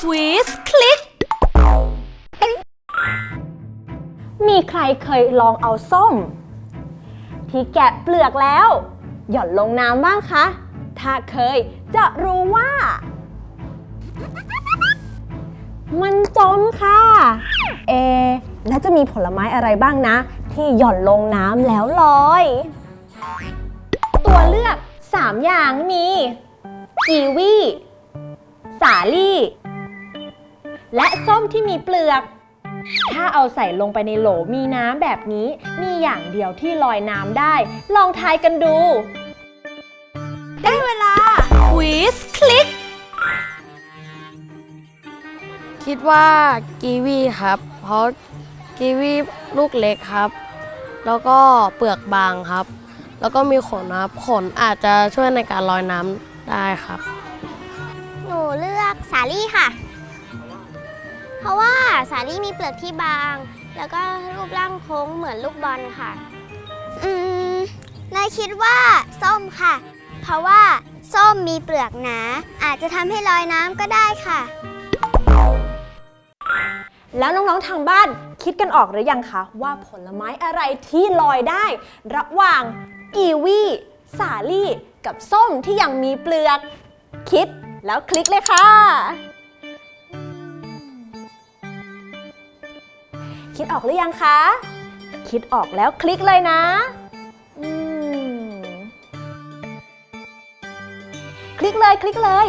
ควิสคลิก มีใครเคยลองเอาส้ม ที่แกะเปลือกแล้ว หย่อนลงน้ำบ้างคะ ถ้าเคยจะรู้ว่า มันจมค่ะ เอ แล้วจะมีผลไม้อะไรบ้างนะ ที่หย่อนลงน้ำแล้วลอย ตัวเลือก 3 อย่างมีกีวีสาลี่ และส้มที่มีเปลือก ถ้าเอาใส่ลงไปในโหลมีน้ำแบบนี้ มีอย่างเดียวที่ลอยน้ำได้ ลองทายกันดู ได้เวลาควิสคลิก คิดว่ากีวีครับ เพราะกีวีลูกเล็กครับ แล้วก็เปลือกบางครับ แล้วก็มีขนครับ ขนอาจจะช่วยในการลอยน้ำได้ครับ หนูเลือกสาลี่ค่ะ เพราะว่าสาลี่มีเปลือกที่บาง แล้วก็รูปร่างโค้งเหมือนลูกบอลค่ะ อืมนายคิดว่าส้มค่ะ เพราะว่าส้มมีเปลือกหนา อาจจะทำให้ลอยน้ำก็ได้ค่ะ แล้วน้องๆทางบ้านคิดกันออกหรือยังคะว่าผลไม้อะไรที่ลอยได้ ระหว่างกีวีสาลี่ กับส้มที่ยังมีเปลือก คิดแล้วคลิกเลยค่ะ คิดออกหรือยังคะ คิดออกแล้วคลิกเลยนะคลิกเลยคลิกเลย